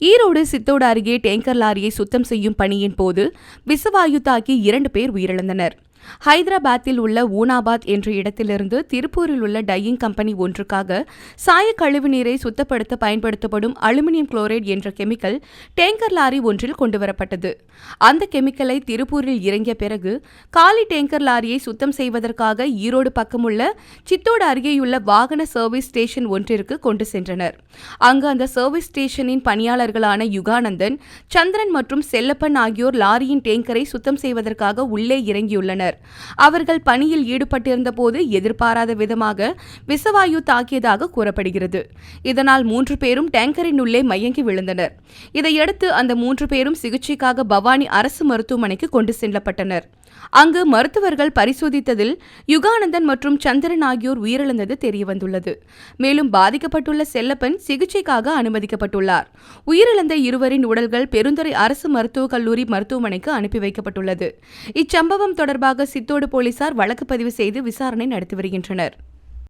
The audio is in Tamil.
ஈரோடு சித்தோடு அருகே டேங்கர் லாரியை சுத்தம் செய்யும் பணியின் போது விசவாயு தாக்கி இரண்டு பேர் உயிரிழந்தனர். ஹைதராபாத்தில் உள்ள ஊனாபாத் என்ற இடத்திலிருந்து திருப்பூரில் உள்ள டையிங் கம்பெனி ஒன்றுக்காக சாய கழிவு நீரை சுத்தப்படுத்த பயன்படுத்தப்படும் அலுமினியம் குளோரைடு என்ற கெமிக்கல் டேங்கர் லாரி ஒன்றில் கொண்டுவரப்பட்டது. அந்த கெமிக்கலை திருப்பூரில் இறங்கிய பிறகு காலி டேங்கர் லாரியை சுத்தம் செய்வதற்காக ஈரோடு பக்கமுள்ள சித்தோடு அருகேயுள்ள வாகன சர்வீஸ் ஸ்டேஷன் ஒன்றிற்கு கொண்டு சென்றனர். அங்கு அந்த சர்வீஸ் ஸ்டேஷனின் பணியாளர்களான யுகானந்தன் சந்திரன் மற்றும் செல்லப்பன் ஆகியோர் லாரியின் டேங்கரை சுத்தம் செய்வதற்காக உள்ளே இறங்கியுள்ளனர். அவர்கள் பணியில் ஈடுபட்டிருந்த போது எதிர்பாராத விதமாக விசவாயு தாக்கியதாக கூறப்படுகிறது. இதனால் மூன்று பேரும் டேங்கரின் உள்ளே மயங்கி விழுந்தனர். இதையடுத்து அந்த மூன்று பேரும் சிகிச்சைக்காக பவானி அரசு மருத்துவமனைக்கு கொண்டு செல்லப்பட்டனர். அங்கு மருத்துவர்கள் பரிசோதித்ததில் யுகானந்தன் மற்றும் சந்திரன் ஆகியோர் உயிரிழந்தது தெரியவந்துள்ளது. மேலும் பாதிக்கப்பட்டுள்ள செல்லப்பன் சிகிச்சைக்காக அனுமதிக்கப்பட்டுள்ளார். உயிரிழந்த இருவரின் உடல்கள் பெருந்துறை அரசு மருத்துவக் கல்லூரி மருத்துவமனைக்கு அனுப்பி வைக்கப்பட்டுள்ளது. இச்சம்பவம் தொடர்பாக சித்தோடு போலீசார் வழக்கு பதிவு செய்து விசாரணை நடத்தி வருகின்றனர்.